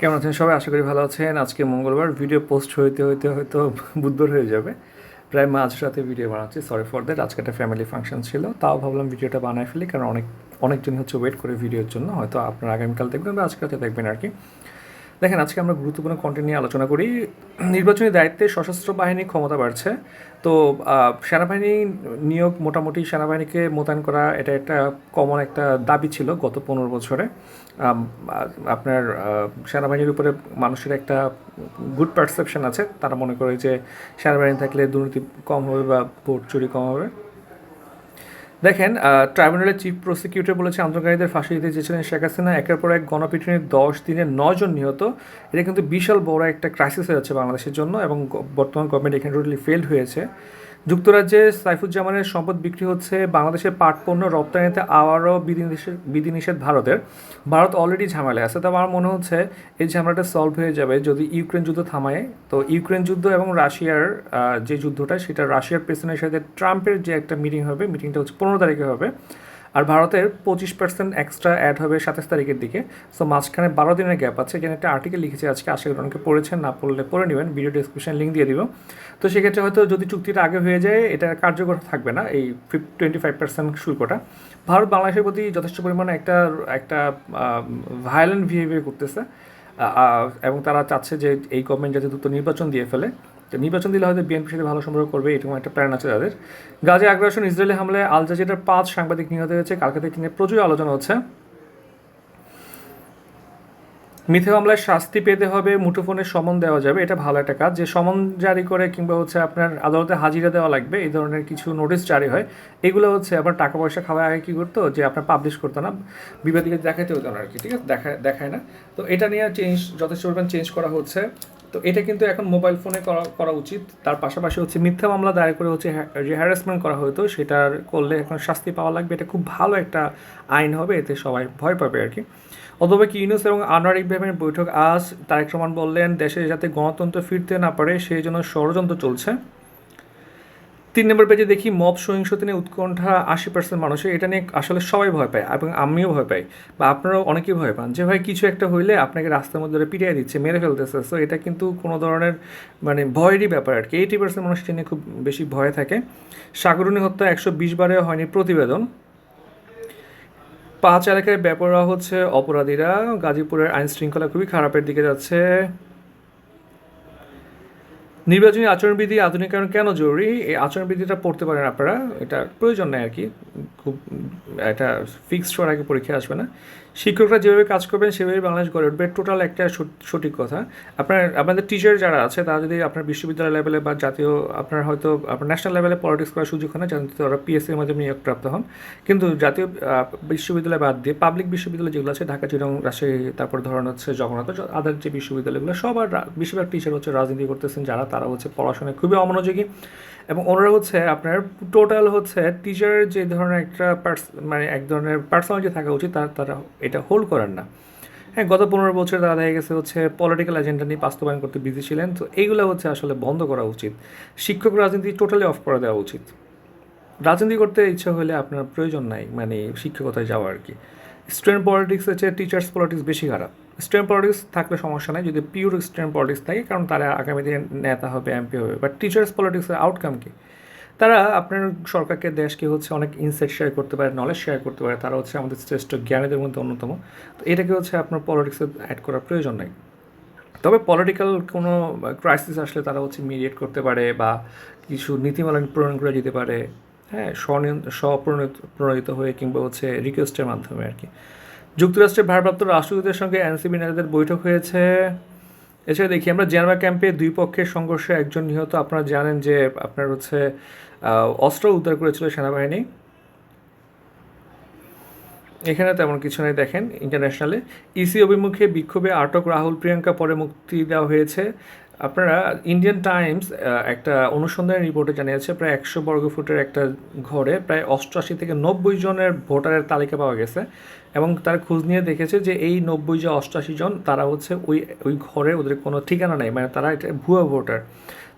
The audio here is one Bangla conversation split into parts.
কেমন আছেন সবাই? আশা করি ভালো আছেন। আজকে মঙ্গলবার। ভিডিও পোস্ট হইতে হইতে হয়তো বুধবার হয়ে যাবে। প্রায় মাঝ রাতে ভিডিও বানাচ্ছি। সরি ফর দ্যাট আজকে একটা ফ্যামিলি ফাংশন ছিল। তাও ভাবলাম ভিডিওটা বানায় ফেলি, কারণ অনেক, অনেকজন হচ্ছে ওয়েট করে ভিডিওর জন্য। হয়তো আপনারা আগামীকাল দেখবেন বা আজকে রাতে দেখবেন আর কি। দেখেন, আজকে আমরা গুরুত্বপূর্ণ কন্টেন্ট নিয়ে আলোচনা করি। নির্বাচনী দায়িত্বে সশস্ত্র বাহিনী ক্ষমতা বাড়ছে। তো সেনাবাহিনী নিয়োগ মোটামুটি সেনাবাহিনীকে মোতায়েন করা, এটা একটা কমন একটা দাবি ছিল গত পনেরো বছরে। আপনার সেনাবাহিনীর উপরে মানুষের একটা গুড পারসেপশন আছে। তারা মনে করে যে, সেনাবাহিনী থাকলে দুর্নীতি কম হবে বা ভোট চুরি কম হবে। দেখেন ট্রাইব্যুনালের চিফ প্রসিকিউটর বলেছে, আন্দোলনকারীদের ফাঁসি দিতে চেয়েছিলেন শেখ হাসিনা। একের পর এক গণপিটুনির দশ দিনে নজন নিহত। এটা কিন্তু বিশাল বড় একটা ক্রাইসিস হয়ে যাচ্ছে বাংলাদেশের জন্য এবং বর্তমান গভর্নমেন্ট এখানে টোটালি ফেল্ড হয়েছে। যুক্তরাজ্যে সাইফুজ্জামানের সম্পদ বিক্রি হচ্ছে বাংলাদেশের পাট পণ্য রপ্তানিতে আবারও বিধিনিষেধ বিধিনিষেধ ভারতের। ভারত অলরেডি ঝামেলায় আছে, তবে আমার মনে হচ্ছে এই ঝামেলাটা সলভ হয়ে যাবে যদি ইউক্রেন যুদ্ধ থামায়। তো ইউক্রেন যুদ্ধ এবং রাশিয়ার যে যুদ্ধটা, সেটা রাশিয়ার প্রেসিডেন্টের সাথে ট্রাম্পের যে একটা মিটিং হবে মিটিংটা হচ্ছে পনেরো তারিখে হবে। আর ভারতের পঁচিশ পার্সেন্ট এক্সট্রা অ্যাড হবে সাতাশ তারিখের দিকে। সো মাঝখানে বারো দিনের গ্যাপ আছে এখানে একটা আর্টিকেল লিখেছে আজকে, আশা করি অনেকে পড়েছেন, না পড়লে পড়ে নেবেন ভিডিও ডিসক্রিপশন লিঙ্ক দিয়ে দিব। তো সেক্ষেত্রে হয়তো যদি চুক্তিটা আগে হয়ে যায়, এটা কার্যকর থাকবে না, এই ফিফ টোয়েন্টি ফাইভ পার্সেন্ট শুল্কটা। ভারত বাংলাদেশের প্রতি যথেষ্ট পরিমাণে একটা একটা ভায়োলেন্ট বিহেভিয়ার করতেছে। এবং তারা চাচ্ছে যে এই গভর্নমেন্ট যাতে দ্রুত নির্বাচন দিয়ে ফেলে। তো নির্বাচন দিলে হয়তো বিএনপির সাথে ভালো সম্পর্ক করবে, এরকম একটা প্ল্যান আছে তাদের। গাজে আগ্রাসন ইসরায়েলি হামলায় আল জাজিরার পাঁচ সাংবাদিক নিহত হয়েছে। কালকে থেকে নিয়ে প্রচুর আলোচনা হচ্ছে। মিথ্যা মামলায় শাস্তি পেতে হবে মুঠোফোনের সমন দেওয়া যাবে, এটা ভালো একটা কাজ। যে সমন জারি করে কিংবা হচ্ছে আপনার আদালতে হাজিরা দেওয়া লাগবে, এই ধরনের কিছু নোটিশ জারি হয়, এগুলো হচ্ছে আপনার টাকা পয়সা খাওয়া আগে কী করতো? যে আপনার পাবলিশ করতো না, বিবাদীকে দেখাতে হতো না আর কি, ঠিক আছে? দেখা, দেখায় না। তো এটা নিয়ে চেঞ্জ যথেষ্ট পরিমাণ চেঞ্জ করা হচ্ছে। তো এটা কিন্তু এখন মোবাইল ফোনে করা করা উচিত। তার পাশাপাশি হচ্ছে মিথ্যা মামলা দায়ের করে হচ্ছে যে হ্যারাসমেন্ট করা হতো, সেটার করলে এখন শাস্তি পাওয়া লাগবে। এটা খুব ভালো একটা আইন হবে, এতে সবাই ভয় পাবে আর কি। অথবা কি ইউনুস এবং আনোয়ার ইব্রাহিমের বৈঠক আজ তারেক রহমান বললেন, দেশে যাতে গণতন্ত্র ফিরতে না পারে, সেই জন্য ষড়যন্ত্র চলছে। তিন নম্বর পেজে দেখি মব সহিংসতা নিয়ে উৎকণ্ঠা আশি পার্সেন্ট মানুষের। এটা নিয়ে আসলে সবাই ভয় পায় এবং আমিও ভয় পাই বা আপনারাও অনেকেই ভয় পান যে, ভাই, কিছু একটা হইলে আপনাকে রাস্তার মধ্যে পিটিয়ে দিচ্ছে, মেরে ফেলতেছে। সো এটা কিন্তু কোনো ধরনের মানে ভয়েরই ব্যাপার আর কি এইটি পার্সেন্ট মানুষ নিয়ে খুব বেশি ভয় থাকে। সাগরণী হত্যা একশো বিশ বারে হয়নি প্রতিবেদন। পাঁচ এলাকায় ব্যাপারা হচ্ছে অপরাধীরা। গাজীপুরের আইন শৃঙ্খলা খুবই খারাপের দিকে যাচ্ছে। নির্বাচনী আচরণবিধি আধুনিকায়ন কেন জরুরি? এই আচরণবিধিটা পড়তে পারেন আপনারা, এটা প্রয়োজন নেই আর কি। খুব, এটা ফিক্সড হওয়ার আগে পরীক্ষা আসবে না। শিক্ষকরা যেভাবে কাজ করবেন সেভাবে বাংলাদেশ গড়ে উঠবে। টোটাল একটা সঠ- সঠিক কথা। আপনার আপনাদের টিচার যারা আছে, তারা যদি আপনার বিশ্ববিদ্যালয় লেভেলে বা জাতীয়, আপনার হয়তো, আপনার ন্যাশনাল লেভেলে পলিটিক্স করার সুযোগ হয় না, যাতে তারা পিএসসির মাধ্যমে নিয়োগপ্রাপ্ত হন। কিন্তু জাতীয় বিশ্ববিদ্যালয় বাদ দিয়ে পাবলিক বিশ্ববিদ্যালয় যেগুলো আছে, ঢাকা চিরং রাজশাহী, তারপর ধরেন হচ্ছে জগন্নাথ আদার যে বিশ্ববিদ্যালয়গুলো, সবার বেশিরভাগ টিচার হচ্ছে রাজনীতি করতেছেন, যারা, তারা হচ্ছে পড়াশোনায় খুবই অমনোযোগী। এবং ওনারা হচ্ছে আপনার টোটাল হচ্ছে টিচারের যে ধরনের একটা মানে এক ধরনের পার্সোনালিটি থাকা উচিত, তার, তারা এটা হোল্ড করেন না। হ্যাঁ গত পনেরো বছর তারা দেখা গেছে হচ্ছে পলিটিক্যাল এজেন্ডা নিয়ে বাস্তবায়ন করতে বিজি ছিলেন। তো এইগুলো হচ্ছে আসলে বন্ধ করা উচিত। শিক্ষক রাজনীতি টোটালি অফ করে দেওয়া উচিত। রাজনীতি করতে ইচ্ছা হলে আপনার প্রয়োজন নাই মানে শিক্ষকতায় যাওয়া আর কি। স্টুডেন্ট পলিটিক্স হচ্ছে টিচার্স পলিটিক্স বেশি খারাপ। স্টুডেন্ট পলিটিক্স থাকলে সমস্যা নাই, যদি পিওর স্টুডেন্ট পলিটিক্স থাকে, কারণ তারা আগামী দিনে নেতা হবে এমপি হবে। বাট টিচার্স পলিটিক্সের আউটকাম কি? তারা আপনার সরকারকে দেশকে হচ্ছে অনেক ইনসাইট শেয়ার করতে পারে নলেজ শেয়ার করতে পারে, তারা হচ্ছে আমাদের শ্রেষ্ঠ জ্ঞানীদের মধ্যে অন্যতম। তো এটাকে হচ্ছে আপনার পলিটিক্সে অ্যাড করার প্রয়োজন নেই। তবে পলিটিক্যাল কোনো ক্রাইসিস আসলে তারা হচ্ছে মিডিয়েট করতে পারে বা কিছু নীতিমালা প্রণয়ন করে দিতে পারে। হ্যাঁ স্বপ্রণীত প্রণোদিত হয়ে কিংবা হচ্ছে রিকোয়েস্টের মাধ্যমে আর কি। যুক্তরাষ্ট্রের ভারপ্রাপ্ত রাষ্ট্রদূতের সঙ্গে এনসিবি নেতাদের বৈঠক হয়েছে। এছাড়া দেখি আমরা জেনবা ক্যাম্পে দুই পক্ষের সংঘর্ষে একজন নিহত। আপনারা জানেন যে আপনার হচ্ছে অস্ত্র উদ্ধার করেছিল সেনাবাহিনী। এখানে তেমন কিছু নেই, দেখেন ইন্টারন্যাশনালে ইসি অভিমুখে বিক্ষোভে আটক রাহুল, প্রিয়াঙ্কা পরে মুক্তি দেওয়া হয়েছে। আপনারা ইন্ডিয়ান টাইমস একটা অনুসন্ধানের রিপোর্টে জানিয়েছে, প্রায় একশো বর্গফুটের একটা ঘরে প্রায় অষ্টআশি থেকে নব্বই জনের ভোটারের তালিকা পাওয়া গেছে এবং তারা খোঁজ নিয়ে দেখেছে যে এই নব্বই যে অষ্টআশি জন, তারা হচ্ছে ওই ওই ঘরে ওদের কোনো ঠিকানা নেই মানে তারা এটা ভুয়া ভোটার।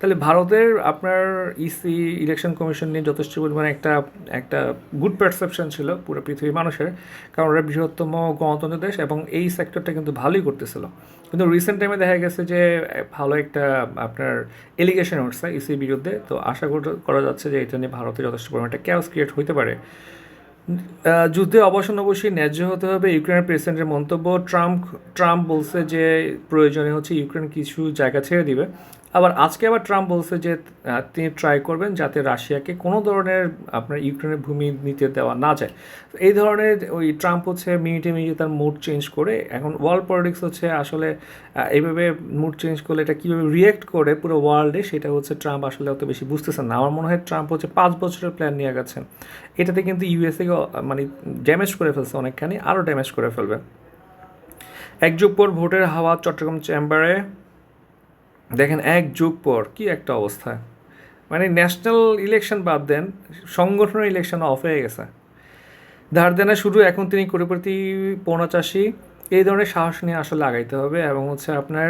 তাহলে ভারতের আপনার ইসি ইলেকশন কমিশন নিয়ে যথেষ্ট পরিমাণে একটা একটা গুড পারসেপশন ছিল পুরো পৃথিবীর মানুষের, কারণ ওরা বৃহত্তম গণতন্ত্র দেশ এবং এই সেক্টরটা কিন্তু ভালোই করতেছিল। কিন্তু রিসেন্ট টাইমে দেখা গেছে যে, ভালো একটা আপনার এলিগেশন উঠছে ইসির বিরুদ্ধে, তো আশা করা- যাচ্ছে যে এটা নিয়ে ভারতে যথেষ্ট পরিমাণে একটা ক্যাওস ক্রিয়েট হতে পারে। যুদ্ধে অবসান অবশ্যই ন্যায্য হতে হবে। ইউক্রেনের প্রেসিডেন্টের মন্তব্য, ট্রাম্প ট্রাম্প বলছে যে প্রয়োজনে হচ্ছে ইউক্রেন কিছু জায়গা ছেড়ে দিবে। আবার আজকে আবার ট্রাম্প বলছে যে তিনি ট্রাই করবেন যাতে রাশিয়াকে কোনো ধরনের আপনার ইউক্রেনের ভূমি নিতে দেওয়া না যায়। এই ধরনের ওই ট্রাম্প হচ্ছে মিনিটে মিনিটে তার মুড চেঞ্জ করে, এখন ওয়ার্ল্ড পলিটিক্স হচ্ছে আসলে এইভাবে মুড চেঞ্জ করলে এটা কীভাবে রিয়েক্ট করে পুরো ওয়ার্ল্ডে সেটা হচ্ছে ট্রাম্প আসলে অত বেশি বুঝতেছেন না। আমার মনে হয় ট্রাম্প হচ্ছে পাঁচ বছরের প্ল্যান নিয়ে গেছেন এটাতে কিন্তু ইউএসএকে মানে ড্যামেজ করে ফেলছে অনেকখানি, আরও ড্যামেজ করে ফেলবে। এক যুগ পর ভোটের হাওয়া চট্টগ্রাম চেম্বারে দেখেন এক যুগ পর কি একটা অবস্থা। মানে ন্যাশনাল ইলেকশন বাদ দেন, সংগঠনের ইলেকশন অফ হয়ে গেছে। ধার দেনা শুরু এখন তিনি কোটিপতি পৌনচাষী এই ধরনের সাহস নিয়ে আসলে আগাইতে হবে এবং হচ্ছে আপনার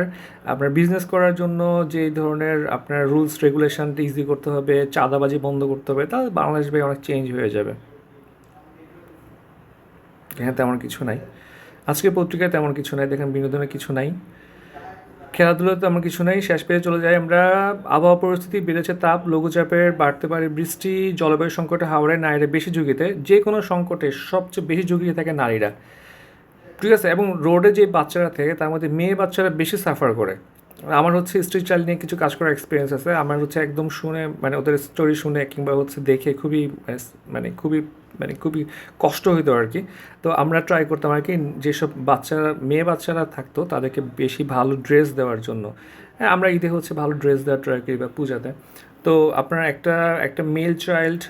আপনার বিজনেস করার জন্য যে ধরনের আপনার রুলস রেগুলেশন ইজি করতে হবে, চাঁদাবাজি বন্ধ করতে হবে তাহলে বাংলাদেশ ভাই অনেক চেঞ্জ হয়ে যাবে। এখানে তেমন কিছু নাই। আজকে পত্রিকায় তেমন কিছু নাই, দেখেন বিনোদনের কিছু নাই। খেলাধুলাতে আমার কিছু নাই, শেষ পেয়ে চলে যাই। আমরা আবহাওয়া পরিস্থিতি, বেড়েছে তাপ, লঘুচাপের বাড়তে পারে বৃষ্টি, জলবায়ু সংকটে হাওড়ায় নারীরা বেশি ঝুঁকিতে। যে কোনো সংকটে সবচেয়ে বেশি ঝুঁকিতে থাকে নারীরা। ঠিক আছে, এবং রোডে যে বাচ্চারা থাকে, তার মধ্যে মেয়ে বাচ্চারা বেশি সাফার করে। আমার হচ্ছে স্ট্রিট চাইল্ড নিয়ে কিছু কাজ করার এক্সপিরিয়েন্স আছে। আমার হচ্ছে একদম শুনে মানে ওদের স্টোরি শুনে কিংবা হচ্ছে দেখে খুবই মানে খুবই মানে খুবই কষ্ট হইতো আর কি। তো আমরা ট্রাই করতাম আর কি যেসব বাচ্চারা মেয়ে বাচ্চারা থাকতো তাদেরকে বেশি ভালো ড্রেস দেওয়ার জন্য। হ্যাঁ আমরা ঈদে হচ্ছে ভালো ড্রেস দেওয়ার ট্রাই করি বা পূজাতে। তো আপনার একটা একটা মেল চাইল্ড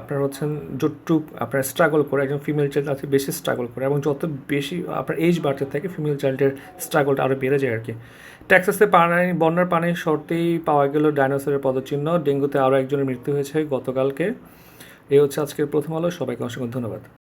আপনার হচ্ছেন যতটুক আপনার স্ট্রাগল করে, একজন ফিমেল চাইল্ড আছে বেশি স্ট্রাগল করে এবং যত বেশি আপনার এজ বাড়তে থাকে ফিমেল চাইল্ডের স্ট্রাগলটা আরও বেড়ে যায় আর কি। টেক্সাসে পানি, বন্যার পানির শর্তেই পাওয়া গেল ডাইনোসরের পদচিহ্ন। ডেঙ্গুতে আরও একজনের মৃত্যু হয়েছে গতকালকে। এই হচ্ছে আজকের প্রথম আলো। সবাইকে অসংখ্য ধন্যবাদ।